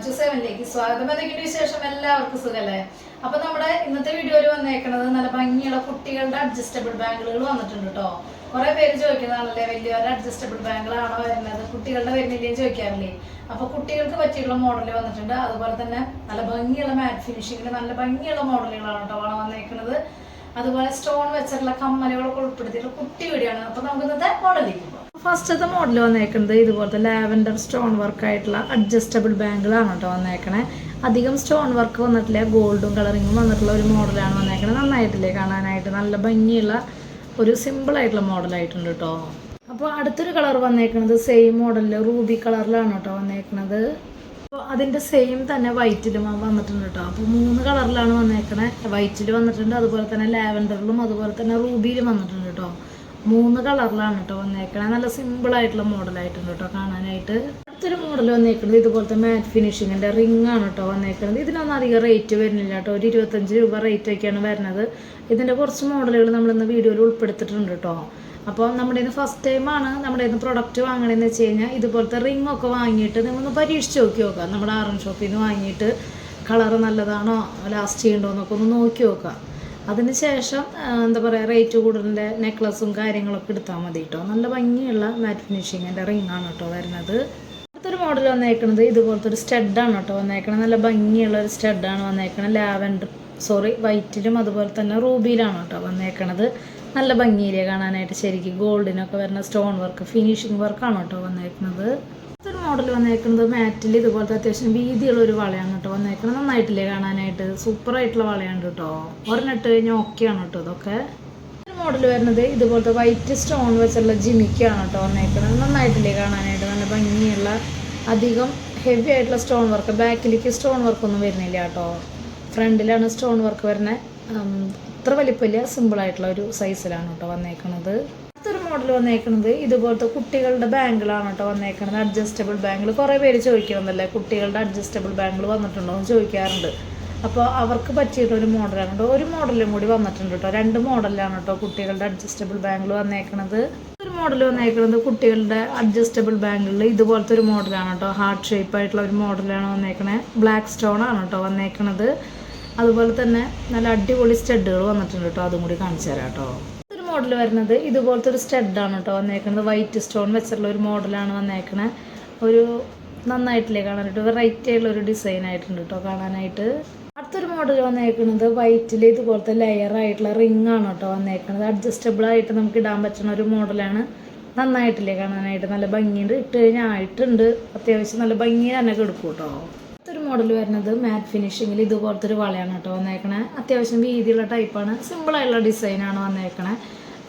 മഞ്ജു സെവനിലേക്ക് സ്വാഗതം. എന്തെങ്കിലും വിശേഷം? എല്ലാവർക്കും സുഖല്ലേ? അപ്പൊ നമ്മുടെ ഇന്നത്തെ വീഡിയോയിൽ വന്നേക്കുന്നത് നല്ല ഭംഗിയുള്ള കുട്ടികളുടെ അഡ്ജസ്റ്റബിൾ ബാങ്കുകൾ വന്നിട്ടുണ്ട് കേട്ടോ കുറെ പേര് ചോദിക്കുന്നതാണല്ലേ വലിയവരുടെ അഡ്ജസ്റ്റബിൾ ബാങ്കുകളാണോ വരുന്നത്? കുട്ടികളുടെ വരുന്നില്ലേ ചോദിക്കാറില്ലേ? അപ്പൊ കുട്ടികൾക്ക് പറ്റിയുള്ള മോഡൽ വന്നിട്ടുണ്ട്. അതുപോലെ തന്നെ നല്ല ഭംഗിയുള്ള മാറ്റ് ഫിനിഷിങ്ങിൽ നല്ല ഭംഗിയുള്ള മോഡലുകളാണ് കേട്ടോ വന്നേക്കുന്നത് അതുപോലെ സ്റ്റോൺ വെച്ചിട്ടുള്ള കമ്മലുകളൊക്കെ ഉൾപ്പെടുത്തിയിട്ടുള്ള കുട്ടി വീടിയാണ്. അപ്പൊ നമുക്ക് ഇന്നത്തെ മോഡലിലേക്ക് ഫസ്റ്റത്തെ മോഡൽ വന്നേക്കുന്നത് ഇതുപോലത്തെ ലാവൻഡർ സ്റ്റോൺ വർക്ക് ആയിട്ടുള്ള അഡ്ജസ്റ്റബിൾ ബാങ്കിളാണ് കേട്ടോ വന്നേക്കണേ. അധികം സ്റ്റോൺ വർക്ക് വന്നിട്ടില്ല ഗോൾഡും കളറിങ്ങും വന്നിട്ടുള്ള ഒരു മോഡലാണ് വന്നേക്കണത് നന്നായിട്ടില്ലേ കാണാനായിട്ട്? നല്ല ഭംഗിയുള്ള ഒരു സിമ്പിൾ ആയിട്ടുള്ള മോഡലായിട്ടുണ്ട് കേട്ടോ അപ്പോൾ അടുത്തൊരു കളർ വന്നേക്കുന്നത് സെയിം മോഡലിൽ റൂബി കളറിലാണ് കേട്ടോ വന്നേക്കുന്നത് അപ്പോൾ അതിന്റെ സെയിം തന്നെ വൈറ്റിലും വന്നിട്ടുണ്ട് കേട്ടോ അപ്പോൾ മൂന്ന് കളറിലാണ് വന്നേക്കണേ. വൈറ്റിൽ വന്നിട്ടുണ്ട് അതുപോലെ തന്നെ ലാവൻഡറിലും അതുപോലെ തന്നെ റൂബിയിലും വന്നിട്ടുണ്ട് കേട്ടോ മൂന്ന് കളറിലാണ് കേട്ടോ വന്നേക്കണേ. നല്ല സിമ്പിൾ ആയിട്ടുള്ള മോഡലായിട്ടുണ്ട് കേട്ടോ കാണാനായിട്ട്. അടുത്തൊരു മോഡൽ വന്നേക്കുന്നത് ഇതുപോലത്തെ മാറ്റ് ഫിനിഷിങ്ങിന്റെ റിംഗ് ആണ് കേട്ടോ വന്നേക്കുന്നത് ഇതിനൊന്നും അധികം റേറ്റ് വരുന്നില്ല കേട്ടോ ഒരു ഇരുപത്തഞ്ച് രൂപ റേറ്റ് ഒക്കെയാണ് വരുന്നത്. ഇതിന്റെ കുറച്ച് മോഡലുകൾ നമ്മളിന്ന് വീഡിയോയിൽ ഉൾപ്പെടുത്തിയിട്ടുണ്ട് കേട്ടോ അപ്പോൾ നമ്മുടെ ഇന്ന് ഫസ്റ്റ് ടൈമാണ് നമ്മുടെ ഇന്ന് പ്രൊഡക്റ്റ് വാങ്ങണമെന്ന് വെച്ച് കഴിഞ്ഞാൽ ഇതുപോലത്തെ റിംഗ് ഒക്കെ വാങ്ങിയിട്ട് നിങ്ങളൊന്ന് പരീക്ഷിച്ച് നോക്കി നോക്കാം. നമ്മുടെ ആറൻ ഷോപ്പിൽ നിന്ന് വാങ്ങിയിട്ട് കളറ് നല്ലതാണോ ലാസ്റ്റ് ചെയ്യണ്ടോ എന്നൊക്കെ ഒന്ന് നോക്കി നോക്കാം. അതിന് ശേഷം എന്താ പറയുക റേറ്റ് കൂടുതലിന്റെ നെക്ലസും കാര്യങ്ങളൊക്കെ എടുത്താൽ മതി കേട്ടോ നല്ല ഭംഗിയുള്ള മാറ്റ് ഫിനിഷിങ്ങിന്റെ റിംഗ് ആണ് കേട്ടോ വരുന്നത്. അടുത്തൊരു മോഡൽ വന്നേക്കുന്നത് ഇതുപോലത്തെ ഒരു സ്റ്റഡാണ് കേട്ടോ വന്നേക്കണത്. നല്ല ഭംഗിയുള്ള ഒരു സ്റ്റഡാണ് വന്നേക്കണത്. ലാവൻഡർ സോറി വൈറ്റിലും അതുപോലെ തന്നെ റൂബിയിലാണ് കേട്ടോ വന്നേക്കണത്. നല്ല ഭംഗിയിലേ കാണാനായിട്ട്. ശരിക്കും ഗോൾഡിനൊക്കെ വരുന്ന സ്റ്റോൺ വർക്ക് ഫിനിഷിങ് വർക്കാണ് കേട്ടോ വന്നേക്കുന്നത് മോഡൽ വന്നേക്കുന്നത് മാറ്റിൽ ഇതുപോലത്തെ അത്യാവശ്യം വീതിയുള്ള ഒരു വളയാണ് കേട്ടോ. വന്നേക്കുന്നത് നന്നായിട്ടില്ലേ കാണാനായിട്ട്? സൂപ്പറായിട്ടുള്ള വളയാണ് കേട്ടോ. ഒരെണ്ണിട്ട് കഴിഞ്ഞാൽ ഓക്കെയാണ് കേട്ടോ ഇതൊക്കെ. മോഡൽ വരുന്നത് ഇതുപോലത്തെ വൈറ്റ് സ്റ്റോൺ വെച്ചുള്ള ജിമിക്കാണ് കേട്ടോ വന്നേക്കുന്നത് നന്നായിട്ടില്ലേ കാണാനായിട്ട്? നല്ല ഭംഗിയുള്ള അധികം ഹെവി ആയിട്ടുള്ള സ്റ്റോൺ വർക്ക് ബാക്കിലേക്ക് സ്റ്റോൺ വർക്കൊന്നും വരുന്നില്ല കേട്ടോ. ഫ്രണ്ടിലാണ് സ്റ്റോൺ വർക്ക് വരുന്നത്. അത്ര വലിപ്പമില്ല. സിമ്പിൾ ആയിട്ടുള്ള ഒരു സൈസിലാണ് കേട്ടോ വന്നേക്കുന്നത് മോഡൽ വന്നേക്കുന്നത് ഇതുപോലത്തെ കുട്ടികളുടെ ബാങ്കിളാണ് കേട്ടോ വന്നേക്കുന്നത് അഡ്ജസ്റ്റബിൾ ബാങ്കിൾ കുറേ പേര് ചോദിക്കണമെന്നല്ലേ കുട്ടികളുടെ അഡ്ജസ്റ്റബിൾ ബാങ്കിൾ വന്നിട്ടുണ്ടോ എന്ന് ചോദിക്കാറുണ്ട്. അപ്പോൾ അവർക്ക് പറ്റിയിട്ടൊരു മോഡലാണ് കേട്ടോ. ഒരു മോഡലും കൂടി വന്നിട്ടുണ്ട് കേട്ടോ. രണ്ട് മോഡലാണ് കേട്ടോ കുട്ടികളുടെ അഡ്ജസ്റ്റബിൾ ബാങ്കിൾ വന്നേക്കുന്നത് ഒരു മോഡൽ വന്നേക്കുന്നത് കുട്ടികളുടെ അഡ്ജസ്റ്റബിൾ ബാങ്കിളിൽ ഇതുപോലത്തെ ഒരു മോഡലാണ് കേട്ടോ. ഹാർട്ട് ഷേപ്പ് ആയിട്ടുള്ള ഒരു മോഡലാണ് വന്നേക്കണേ. ബ്ലാക്ക് സ്റ്റോൺ ആണ് കേട്ടോ വന്നേക്കണത്. അതുപോലെ തന്നെ നല്ല അടിപൊളി സ്റ്റഡുകൾ വന്നിട്ടുണ്ട് കേട്ടോ. അതും കൂടി കാണിച്ചു തരാം കേട്ടോ. മോഡൽ വരുന്നത് ഇതുപോലത്തെ ഒരു സ്റ്റഡാണ് കേട്ടോ വന്നേക്കുന്നത്. വൈറ്റ് സ്റ്റോൺ വെച്ചിട്ടുള്ള ഒരു മോഡലാണ് വന്നേക്കണത് ഒരു നന്നായിട്ടില്ലേ കാണാനായിട്ട്? വെറൈറ്റി ആയിട്ടുള്ള ഒരു ഡിസൈൻ ആയിട്ടുണ്ട് കേട്ടോ കാണാനായിട്ട്. അടുത്തൊരു മോഡൽ വന്നേക്കുന്നത് വൈറ്റിൽ ഇതുപോലത്തെ ലെയർ ആയിട്ടുള്ള റിംഗ് ആണ് കേട്ടോ വന്നേക്കുന്നത് അഡ്ജസ്റ്റബിൾ ആയിട്ട് നമുക്ക് ഇടാൻ പറ്റുന്ന ഒരു മോഡലാണ് നന്നായിട്ടില്ലേ കാണാനായിട്ട്? നല്ല ഭംഗിയുണ്ട്. ഇട്ട് കഴിഞ്ഞാൽ ആയിട്ടുണ്ട്. അത്യാവശ്യം നല്ല ഭംഗി തന്നെ എടുക്കും കേട്ടോ. അടുത്തൊരു മോഡൽ വരുന്നത് മാറ്റ് ഫിനിഷിങ്ങിൽ ഇതുപോലത്തെ ഒരു വളയാണ് കേട്ടോ വന്നേക്കണേ. അത്യാവശ്യം വീതിയുള്ള ടൈപ്പാണ് സിമ്പിളായിട്ടുള്ള ഡിസൈനാണ് വന്നേക്കണേ.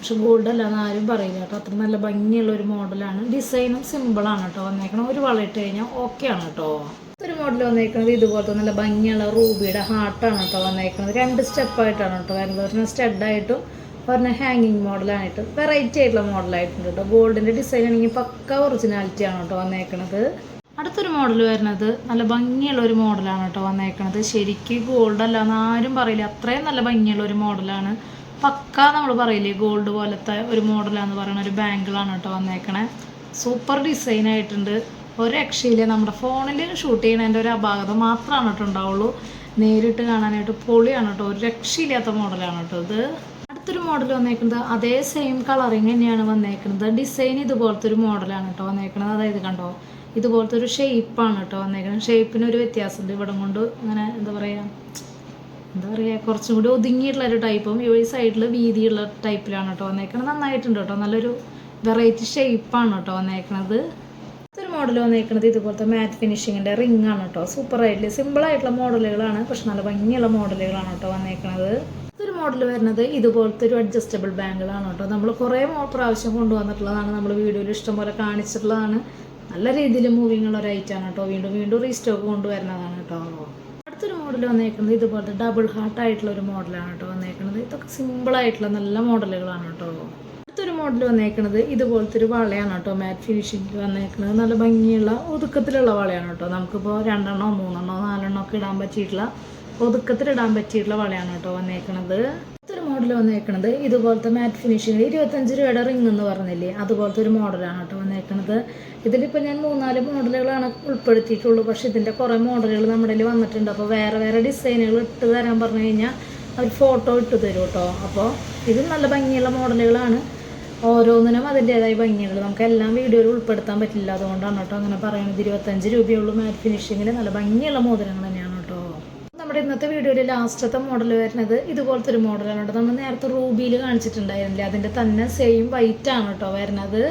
പക്ഷെ ഗോൾഡ് അല്ലാന്ന് ആരും പറയില്ല കേട്ടോ. അത്ര നല്ല ഭംഗിയുള്ള ഒരു മോഡലാണ്. ഡിസൈനും സിമ്പിളാണ് കേട്ടോ വന്നേക്കണം ഒരു വളയിട്ട് കഴിഞ്ഞാൽ ഓക്കെ ആണ് കേട്ടോ. ഒരു മോഡൽ വന്നേക്കുന്നത് ഇതുപോലത്തെ നല്ല ഭംഗിയുള്ള റൂബിയുടെ ഹാർട്ടാണ് കേട്ടോ വന്നേക്കുന്നത് രണ്ട് സ്റ്റെപ്പായിട്ടാണ് കേട്ടോ വരുന്നത്. ഒരെണ്ണം സ്റ്റെഡായിട്ടും ഒരെണ്ണം ഹാങ്ങിങ് മോഡലായിട്ടും വെറൈറ്റി ആയിട്ടുള്ള മോഡലായിട്ടുണ്ട് കേട്ടോ. ഗോൾഡിന്റെ ഡിസൈൻ ആണെങ്കിൽ പക്ക ഒറിജിനാലിറ്റി ആണ് കേട്ടോ വന്നേക്കുന്നത് അടുത്തൊരു മോഡൽ വരുന്നത് നല്ല ഭംഗിയുള്ള ഒരു മോഡലാണ് കേട്ടോ വന്നേക്കുന്നത് ശരിക്കും ഗോൾഡ് അല്ലാന്ന് ആരും പറയില്ല. അത്രയും നല്ല ഭംഗിയുള്ള ഒരു മോഡലാണ് പക്ക നമ്മൾ പറയില്ലേ ഗോൾഡ് പോലത്തെ ഒരു മോഡലാന്ന് പറയുന്ന ഒരു ബാങ്കിളാണ് കേട്ടോ വന്നേക്കണേ. സൂപ്പർ ഡിസൈൻ ആയിട്ടുണ്ട്. ഒരു രക്ഷയില്ല. നമ്മുടെ ഫോണിൽ ഷൂട്ട് ചെയ്യണതിന്റെ ഒരു അപാകത മാത്രമാണ് കേട്ടോ ഉണ്ടാവുള്ളൂ. നേരിട്ട് കാണാനായിട്ട് പൊളിയാണ് കേട്ടോ. ഒരു രക്ഷയില്ലാത്ത മോഡലാണ് കേട്ടോ ഇത്. അടുത്തൊരു മോഡൽ വന്നേക്കുന്നത് അതേ സെയിം കളറിങ് തന്നെയാണ് വന്നേക്കുന്നത് ഡിസൈൻ ഇതുപോലത്തെ ഒരു മോഡലാണ് കേട്ടോ വന്നേക്കുന്നത് അതായത് കണ്ടോ ഇതുപോലത്തെ ഒരു ഷേപ്പാണ് കേട്ടോ വന്നേക്കുന്നത് ഷേപ്പിന് ഒരു വ്യത്യാസമുണ്ട്. ഇവിടം കൊണ്ട് ഇങ്ങനെ എന്താ പറയുക എന്താ പറയുക കുറച്ചും കൂടി ഒതുങ്ങിയിട്ടുള്ള ഒരു ടൈപ്പും ഈ സൈഡിൽ വീതിയുള്ള ടൈപ്പിലാണ് കേട്ടോ വന്നേക്കണത്. നന്നായിട്ടുണ്ട് കേട്ടോ. നല്ലൊരു വെറൈറ്റി ഷേപ്പാണ് കേട്ടോ വന്നേക്കണത്. ഒരു മോഡൽ വന്നേക്കണത് ഇതുപോലത്തെ മാറ്റ് ഫിനിഷിങ്ങിന്റെ റിംഗ് ആണ് കേട്ടോ. സൂപ്പർ സിമ്പിളായിട്ടുള്ള മോഡലുകളാണ് പക്ഷെ നല്ല ഭംഗിയുള്ള മോഡലുകളാണ് കേട്ടോ വന്നേക്കണത്. ഒരു മോഡൽ വരുന്നത് ഇതുപോലത്തെ ഒരു അഡ്ജസ്റ്റബിൾ ബാങ്കിളാണ് കേട്ടോ. നമ്മൾ കുറേ പ്രാവശ്യം കൊണ്ടുവന്നിട്ടുള്ളതാണ്. നമ്മൾ വീഡിയോയിൽ ഇഷ്ടംപോലെ കാണിച്ചിട്ടുള്ളതാണ്. നല്ല രീതിയിൽ മൂവിങ്ങുള്ള ഒരു ഐറ്റാണ് കേട്ടോ. വീണ്ടും വീണ്ടും റീസ്റ്റോക്ക് കൊണ്ടുവരുന്നതാണ് കേട്ടോ. അടുത്തൊരു മോഡൽ വന്നേക്കുന്നത് ഇതുപോലത്തെ ഡബിൾ ഹാർട്ട് ആയിട്ടുള്ള ഒരു മോഡലാണ് കേട്ടോ വന്നേക്കുന്നത് ഇതൊക്കെ സിമ്പിൾ ആയിട്ടുള്ള നല്ല മോഡലുകളാണ് കേട്ടോ അടുത്തൊരു മോഡൽ വന്നേക്കുന്നത് ഇതുപോലത്തെ ഒരു വളയാണ് കേട്ടോ മാറ്റ് ഫിനിഷിംഗ് വന്നേക്കുന്നത് നല്ല ഭംഗിയുള്ള ഒതുക്കത്തിലുള്ള വളയാണ് കേട്ടോ നമുക്കിപ്പോൾ രണ്ടെണ്ണോ മൂന്നെണ്ണോ നാലെണ്ണോ ഒക്കെ ഇടാൻ പറ്റിയിട്ടുള്ള ഒതുക്കത്തിലിടാൻ പറ്റിയിട്ടുള്ള വളയാണ് കേട്ടോ വന്നേക്കുന്നത് മോഡൽ വന്നേക്കണത്. ഇതുപോലത്തെ മാറ്റ് ഫിനിഷിങ് ഇരുപത്തഞ്ച് രൂപയുടെ റിംഗ് എന്ന് പറഞ്ഞില്ലേ? അതുപോലത്തെ ഒരു മോഡലാണ് കേട്ടോ വന്നേക്കണത്. ഇതിലിപ്പോൾ ഞാൻ മൂന്നാൽ മോഡലുകളാണ് ഉൾപ്പെടുത്തിയിട്ടുള്ളൂ. പക്ഷെ ഇതിന്റെ കുറേ മോഡലുകൾ നമ്മുടെ കയ്യിൽ വന്നിട്ടുണ്ട്. അപ്പോൾ വേറെ വേറെ ഡിസൈനുകൾ ഇട്ട് തരാൻ പറഞ്ഞു കഴിഞ്ഞാൽ അവർ ഫോട്ടോ ഇട്ട് തരും കേട്ടോ. അപ്പോൾ ഇത് നല്ല ഭംഗിയുള്ള മോഡലുകളാണ് ഓരോന്നിനും അതിന്റേതായ ഭംഗിയുണ്ട് നമുക്ക് എല്ലാം വീഡിയോയിൽ ഉൾപ്പെടുത്താൻ പറ്റില്ല. അതുകൊണ്ടാണ് കേട്ടോ അങ്ങനെ പറയുന്നത്. ഇരുപത്തഞ്ച് രൂപയുള്ളൂ മാറ്റ് ഫിനിഷിങ്ങിൽ നല്ല ഭംഗിയുള്ള മോതിരങ്ങൾ തന്നെയാണ്. നമ്മുടെ ഇന്നത്തെ വീഡിയോയിൽ ലാസ്റ്റത്തെ മോഡൽ വരുന്നത് ഇതുപോലത്തെ ഒരു മോഡലാണ് കേട്ടോ. നമ്മൾ നേരത്തെ റൂബിയിൽ കാണിച്ചിട്ടുണ്ടായിരുന്നില്ലേ? അതിന്റെ തന്നെ സെയിം വൈറ്റ് ആണ് കേട്ടോ വരുന്നത്.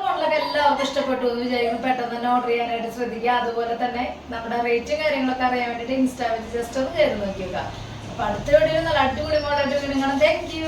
മോഡലൊക്കെ എല്ലാവർക്കും ഇഷ്ടപ്പെട്ടു എന്ന് വിചാരിക്കുന്നു. പെട്ടെന്ന് തന്നെ ഓർഡർ ചെയ്യാനായിട്ട് ശ്രദ്ധിക്കുക. അതുപോലെ തന്നെ നമ്മുടെ റേറ്റും കാര്യങ്ങളൊക്കെ അറിയാൻ വേണ്ടിയിട്ട് ഇൻസ്റ്റാവിൽ ജസ്റ്റ് ഒന്ന് കയറി നോക്കിയേക്കാം അപ്പൊ അടുത്ത വീഡിയോയിൽ നല്ല അടിപൊളി മോഡലായിട്ട് കാണാം. Thank you